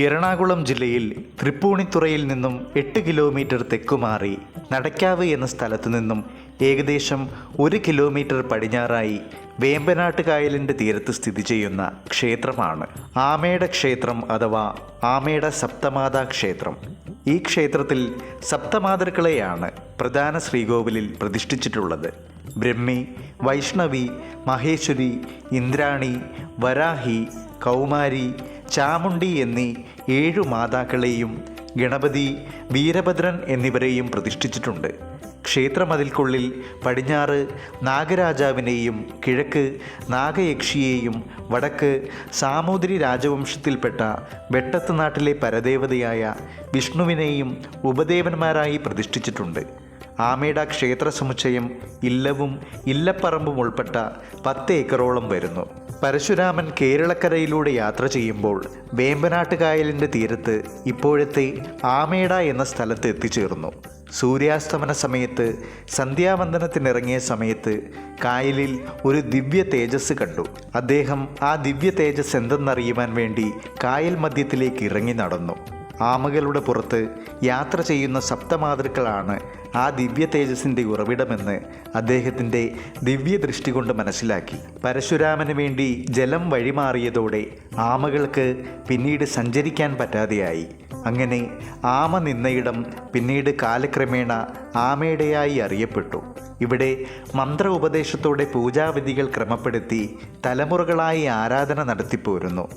എറണാകുളം ജില്ലയിൽ തൃപ്പൂണിത്തുറയിൽ നിന്നും എട്ട് കിലോമീറ്റർ തെക്കുമാറി നടക്കാവ് എന്ന സ്ഥലത്തു നിന്നും ഏകദേശം ഒരു കിലോമീറ്റർ പടിഞ്ഞാറായി വേമ്പനാട്ട് കായലിന്റെ തീരത്ത് സ്ഥിതി ചെയ്യുന്ന ക്ഷേത്രമാണ്. ആമേട ക്ഷേത്രം അഥവാ ആമേട സപ്തമാതാ ക്ഷേത്രം. ഈ ക്ഷേത്രത്തിൽ സപ്തമാതൃക്കളെയാണ് പ്രധാന ശ്രീകോവിലിൽ പ്രതിഷ്ഠിച്ചിട്ടുള്ളത്. ബ്രഹ്മി വൈഷ്ണവി മഹേശ്വരി ഇന്ദ്രാണി വരാഹി കൗമാരി ചാമുണ്ടി എന്നീ ഏഴു മാതാക്കളെയും ഗണപതി വീരഭദ്രൻ എന്നിവരെയും പ്രതിഷ്ഠിച്ചിട്ടുണ്ട്. ക്ഷേത്രമതിൽക്കുള്ളിൽ പടിഞ്ഞാറ് നാഗരാജാവിനെയും കിഴക്ക് നാഗയക്ഷിയെയും വടക്ക് സാമൂതിരി രാജവംശത്തിൽപ്പെട്ട വെട്ടത്ത് നാട്ടിലെ പരദേവതയായ വിഷ്ണുവിനെയും ഉപദേവന്മാരായി പ്രതിഷ്ഠിച്ചിട്ടുണ്ട്. ആമേട ക്ഷേത്ര സമുച്ചയം ഇല്ലവും ഇല്ലപ്പറമ്പും ഉൾപ്പെട്ട പത്ത് ഏക്കറോളം വരുന്നു. പരശുരാമൻ കേരളക്കരയിലൂടെ യാത്ര ചെയ്യുമ്പോൾ വേമ്പനാട്ട് കായലിന്റെ തീരത്ത് ഇപ്പോഴത്തെ ആമേട എന്ന സ്ഥലത്ത് എത്തിച്ചേർന്നു. സൂര്യാസ്തമന സമയത്ത് സന്ധ്യാവന്ദനത്തിനിറങ്ങിയ സമയത്ത് കായലിൽ ഒരു ദിവ്യ തേജസ് കണ്ടു. അദ്ദേഹം ആ ദിവ്യ തേജസ് എന്തെന്നറിയുവാൻ വേണ്ടി കായൽ മധ്യത്തിലേക്ക് ഇറങ്ങി നടന്നു. ആമകളുടെ പുറത്ത് യാത്ര ചെയ്യുന്ന സപ്തമാതൃക്കളാണ് ആ ദിവ്യ തേജസ്സിന്റെ ഉറവിടമെന്ന് അദ്ദേഹത്തിന്റെ ദിവ്യ ദൃഷ്ടി കൊണ്ട് മനസ്സിലാക്കി. പരശുരാമന് വേണ്ടി ജലം വഴിമാറിയതോടെ ആമകൾക്ക് പിന്നീട് സഞ്ചരിക്കാൻ പറ്റാതെയായി. അങ്ങനെ ആമ നിന്നയിടം പിന്നീട് കാലക്രമേണ ആമയുടെയായി അറിയപ്പെട്ടു. ഇവിടെ മന്ത്ര ഉപദേശത്തോടെ പൂജാവിധികൾ ക്രമപ്പെടുത്തി തലമുറകളായി ആരാധന നടത്തിപ്പോരുന്നു.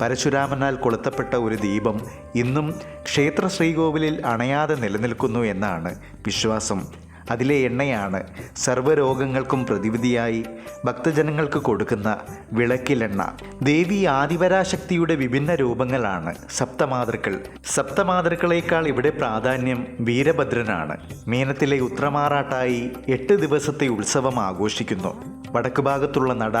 പരശുരാമനാൽ കൊളുത്തപ്പെട്ട ഒരു ദീപം ഇന്നും ക്ഷേത്ര ശ്രീകോവിലിൽ അണയാതെ നിലനിൽക്കുന്നു എന്നാണ് വിശ്വാസം. അതിലെ എണ്ണയാണ് സർവരോഗങ്ങൾക്കും പ്രതിവിധിയായി ഭക്തജനങ്ങൾക്ക് കൊടുക്കുന്ന വിളക്കിലെണ്ണ. ദേവി ആദിപരാശക്തിയുടെ വിഭിന്ന രൂപങ്ങളാണ് സപ്തമാതൃക്കൾ. സപ്തമാതൃക്കളേക്കാൾ ഇവിടെ പ്രാധാന്യം വീരഭദ്രനാണ്. മീനത്തിലെ ഉത്രമാറാട്ടായി എട്ട് ദിവസത്തെ ഉത്സവം ആഘോഷിക്കുന്നു. വടക്കു ഭാഗത്തുള്ള നട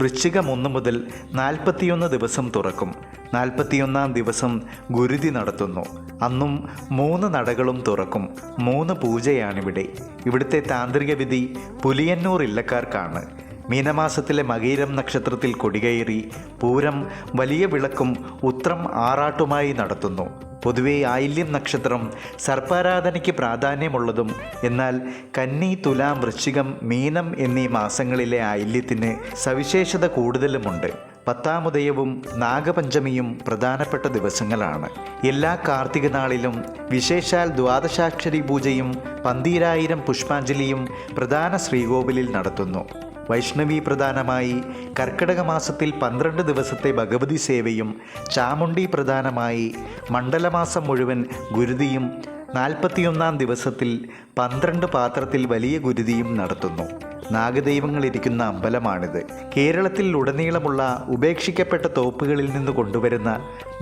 വൃശ്ചികം ഒന്ന് മുതൽ നാൽപ്പത്തിയൊന്ന് ദിവസം തുറക്കും. നാൽപ്പത്തിയൊന്നാം ദിവസം ഗുരുതി നടത്തുന്നു. അന്നും മൂന്ന് നടകളും തുറക്കും. മൂന്ന് പൂജയാണിവിടെ ഇവിടുത്തെ താന്ത്രിക വിധി പുലിയന്നൂർ ഇല്ലക്കാർക്കാണ്. മീനമാസത്തിലെ മകീരം നക്ഷത്രത്തിൽ കൊടികയറി പൂരം വലിയ വിളക്കും ഉത്രം ആറാട്ടുമായി നടത്തുന്നു. പൊതുവെ ആയില്യം നക്ഷത്രം സർപ്പാരാധനയ്ക്ക് പ്രാധാന്യമുള്ളതും എന്നാൽ കന്നി തുലാം വൃശ്ചികം മീനം എന്നീ മാസങ്ങളിലെ ആയില്യത്തിന് സവിശേഷത കൂടുതലുമുണ്ട്. പത്താമുദയവും നാഗപഞ്ചമിയും പ്രധാനപ്പെട്ട ദിവസങ്ങളാണ്. എല്ലാ കാർത്തിക നാളിലും വിശേഷാൽ ദ്വാദശാക്ഷരി പൂജയും പന്തീരായിരം പുഷ്പാഞ്ജലിയും പ്രധാന ശ്രീകോവിലിൽ നടത്തുന്നു. വൈഷ്ണവി പ്രധാനമായി കർക്കിടക മാസത്തിൽ പന്ത്രണ്ട് ദിവസത്തെ ഭഗവതി സേവയും ചാമുണ്ടി പ്രധാനമായി മണ്ഡലമാസം മുഴുവൻ ഗുരുതിയും നാൽപ്പത്തിയൊന്നാം ദിവസത്തിൽ പന്ത്രണ്ട് പാത്രത്തിൽ വലിയ ഗുരുതിയും നടത്തുന്നു. നാഗദൈവങ്ങളിരിക്കുന്ന അമ്പലമാണിത്. കേരളത്തിൽ ഉടനീളമുള്ള ഉപേക്ഷിക്കപ്പെട്ട തോപ്പുകളിൽ നിന്ന് കൊണ്ടുവരുന്ന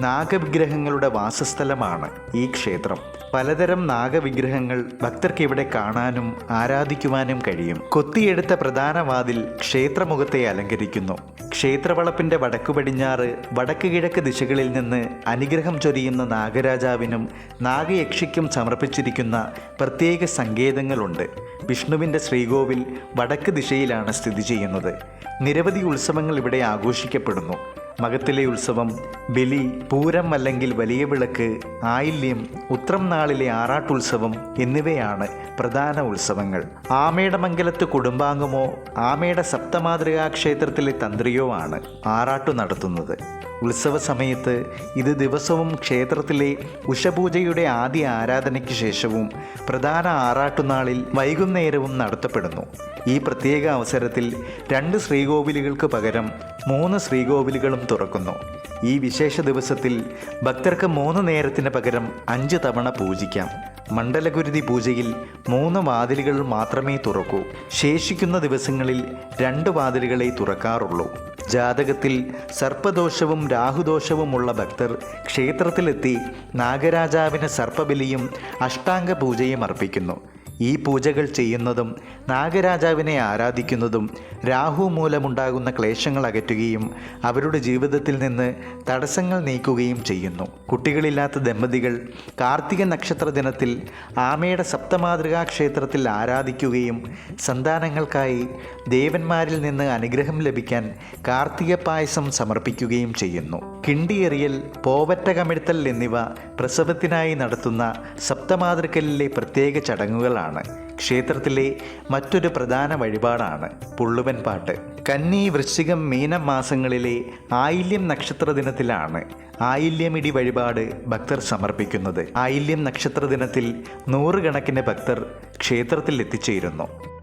നാഗവിഗ്രഹങ്ങളുടെ വാസസ്ഥലമാണ് ഈ ക്ഷേത്രം. പലതരം നാഗവിഗ്രഹങ്ങൾ ഭക്തർക്ക് ഇവിടെ കാണാനും ആരാധിക്കുവാനും കഴിയും. കൊത്തിയെടുത്ത പ്രധാന വാതിൽ ക്ഷേത്രമുഖത്തെ അലങ്കരിക്കുന്നു. ക്ഷേത്രവളപ്പിന്റെ വടക്കു പടിഞ്ഞാറ് വടക്ക് കിഴക്ക് ദിശകളിൽ നിന്ന് അനുഗ്രഹം ചൊരിയുന്ന നാഗരാജാവിനും നാഗയക്ഷിക്കും സമർപ്പിച്ചിരിക്കുന്ന പ്രത്യേക സങ്കേതങ്ങളുണ്ട്. വിഷ്ണുവിന്റെ ശ്രീകോവിൽ വടക്ക് ദിശയിലാണ് സ്ഥിതി ചെയ്യുന്നത്. നിരവധി ഉത്സവങ്ങൾ ഇവിടെ ആഘോഷിക്കപ്പെടുന്നു. മകത്തിലെ ഉത്സവം ബലി പൂരം അല്ലെങ്കിൽ വലിയ വിളക്ക് ആയില്യം ഉത്രം നാളിലെ ആറാട്ടുത്സവം എന്നിവയാണ് പ്രധാന ഉത്സവങ്ങൾ. ആമയുടെ മംഗലത്ത് കുടുംബാംഗമോ ആമയുടെ സപ്തമാതൃകാ ക്ഷേത്രത്തിലെ തന്ത്രിയോ ആണ് ആറാട്ടു നടത്തുന്നത്. ഉത്സവ സമയത്ത് ഇത് ദിവസവും ക്ഷേത്രത്തിലെ ഉഷപൂജയുടെ ആദ്യ ആരാധനയ്ക്ക് ശേഷവും പ്രധാന ആറാട്ടുനാളിൽ വൈകുന്നേരവും നടത്തപ്പെടുന്നു. ഈ പ്രത്യേക അവസരത്തിൽ രണ്ട് ശ്രീകോവിലുകൾക്ക് പകരം മൂന്ന് ശ്രീകോവിലുകളും തുറക്കുന്നു. ഈ വിശേഷ ദിവസത്തിൽ ഭക്തർക്ക് മൂന്ന് നേരത്തിന് പകരം അഞ്ച് തവണ പൂജിക്കാം. മണ്ഡലകുരുതി പൂജയിൽ മൂന്ന് വാതിലുകൾ മാത്രമേ തുറക്കൂ. ശേഷിക്കുന്ന ദിവസങ്ങളിൽ രണ്ട് വാതിലുകളെ തുറക്കാറുള്ളൂ. ജാതകത്തിൽ സർപ്പദോഷവും രാഹുദോഷവുമുള്ള ഭക്തർ ക്ഷേത്രത്തിലെത്തി നാഗരാജാവിന് സർപ്പബലിയും അഷ്ടാംഗ പൂജയും അർപ്പിക്കുന്നു. ഈ പൂജകൾ ചെയ്യുന്നതും നാഗരാജാവിനെ ആരാധിക്കുന്നതും രാഹു മൂലമുണ്ടാകുന്ന ക്ലേശങ്ങൾ അകറ്റുകയും അവരുടെ ജീവിതത്തിൽ നിന്ന് തടസ്സങ്ങൾ നീക്കുകയും ചെയ്യുന്നു. കുട്ടികളില്ലാത്ത ദമ്പതികൾ കാർത്തിക നക്ഷത്ര ദിനത്തിൽ ആമയുടെ സപ്തമാതൃകാ ക്ഷേത്രത്തിൽ ആരാധിക്കുകയും സന്താനങ്ങൾക്കായി ദേവന്മാരിൽ നിന്ന് അനുഗ്രഹം ലഭിക്കാൻ കാർത്തിക പായസം സമർപ്പിക്കുകയും ചെയ്യുന്നു. കിണ്ടിയെറിയൽ പോവറ്റ കമിഴ്ത്തൽ എന്നിവ പ്രസവത്തിനായി നടത്തുന്ന സപ്തമാതൃക്കലിലെ പ്രത്യേക ചടങ്ങുകളാണ്. ക്ഷേത്രത്തിലെ മറ്റൊരു പ്രധാന വഴിപാടാണ് പുള്ളുവൻ പാട്ട്. കന്നി വൃശ്ചികം മീനം മാസങ്ങളിലെ ആയില്യം നക്ഷത്ര ദിനത്തിലാണ് ആയില്യമിടി വഴിപാട് ഭക്തർ സമർപ്പിക്കുന്നത്. ആയില്യം നക്ഷത്ര ദിനത്തിൽ നൂറുകണക്കിന് ഭക്തർ ക്ഷേത്രത്തിൽ എത്തിച്ചേരുന്നു